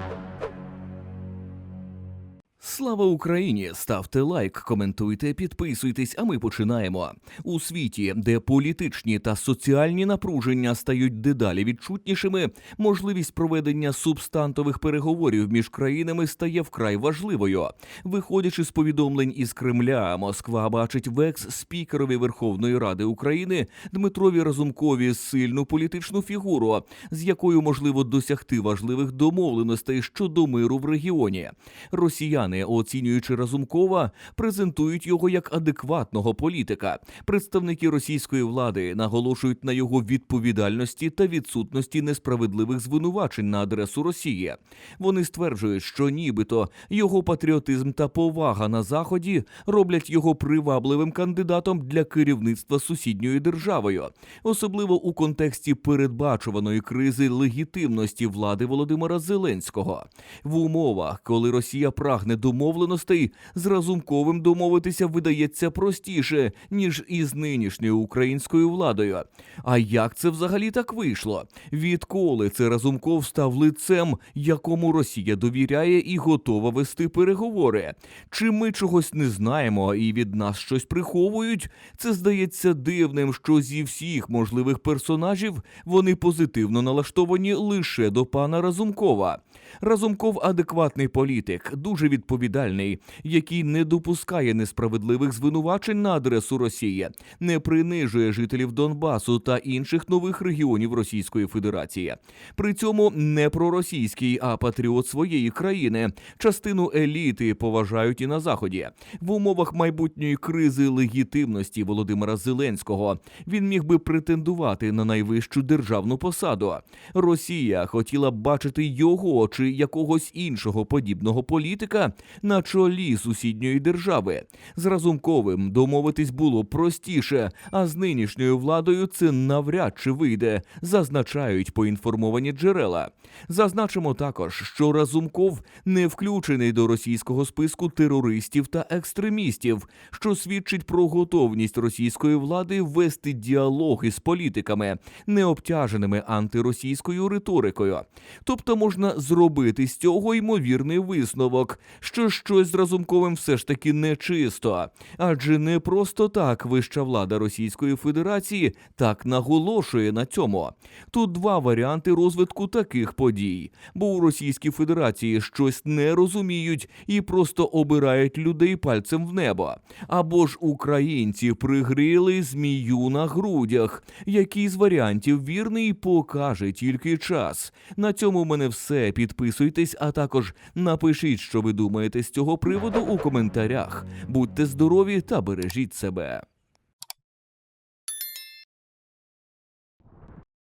Thank you. Слава Україні! Ставте лайк, коментуйте, підписуйтесь. А ми починаємо. У світі, де політичні та соціальні напруження стають дедалі відчутнішими, можливість проведення субстантових переговорів між країнами стає вкрай важливою. Виходячи з повідомлень із Кремля, Москва бачить в екс-спікерові Верховної Ради України Дмитрові Разумкові сильну політичну фігуру, з якою можливо досягти важливих домовленостей щодо миру в регіоні. Росіяни, оцінюючи Разумкова, презентують його як адекватного політика. Представники російської влади наголошують на його відповідальності та відсутності несправедливих звинувачень на адресу Росії. Вони стверджують, що нібито його патріотизм та повага на заході роблять його привабливим кандидатом для керівництва сусідньою державою, особливо у контексті передбачуваної кризи легітимності влади Володимира Зеленського. В умовах, коли Росія прагне домовленостей, з Разумковим домовитися видається простіше ніж із нинішньою українською владою. А як це взагалі так вийшло? Відколи це Разумков став лицем, якому Росія довіряє і готова вести переговори? Чи ми чогось не знаємо і від нас щось приховують? Це здається дивним, що зі всіх можливих персонажів вони позитивно налаштовані лише до пана Разумкова. Разумков адекватний політик, дуже відповідальний, який не допускає несправедливих звинувачень на адресу Росії, не принижує жителів Донбасу та інших нових регіонів Російської Федерації. При цьому не проросійський, а патріот своєї країни. Частину еліти поважають і на заході. В умовах майбутньої кризи легітимності Володимира Зеленського він міг би претендувати на найвищу державну посаду. Росія хотіла б бачити його чи якогось іншого подібного політика на чолі сусідньої держави. З Разумковим домовитись було простіше, а з нинішньою владою це навряд чи вийде, зазначають поінформовані джерела. Зазначимо також, що Разумков не включений до російського списку терористів та екстремістів, що свідчить про готовність російської влади вести діалог із політиками, не обтяженими антиросійською риторикою. Тобто можна зробити з цього ймовірний висновок, що щось з Разумковим все ж таки нечисто, адже не просто так вища влада Російської Федерації так наголошує на цьому. Тут два варіанти розвитку таких подій, бо у Російській Федерації щось не розуміють і просто обирають людей пальцем в небо. Або ж українці пригріли змію на грудях. Який з варіантів вірний покаже тільки час. На цьому в мене все. Підписуйтесь, а також напишіть, що ви думаєте з цього приводу у коментарях. Будьте здорові та бережіть себе.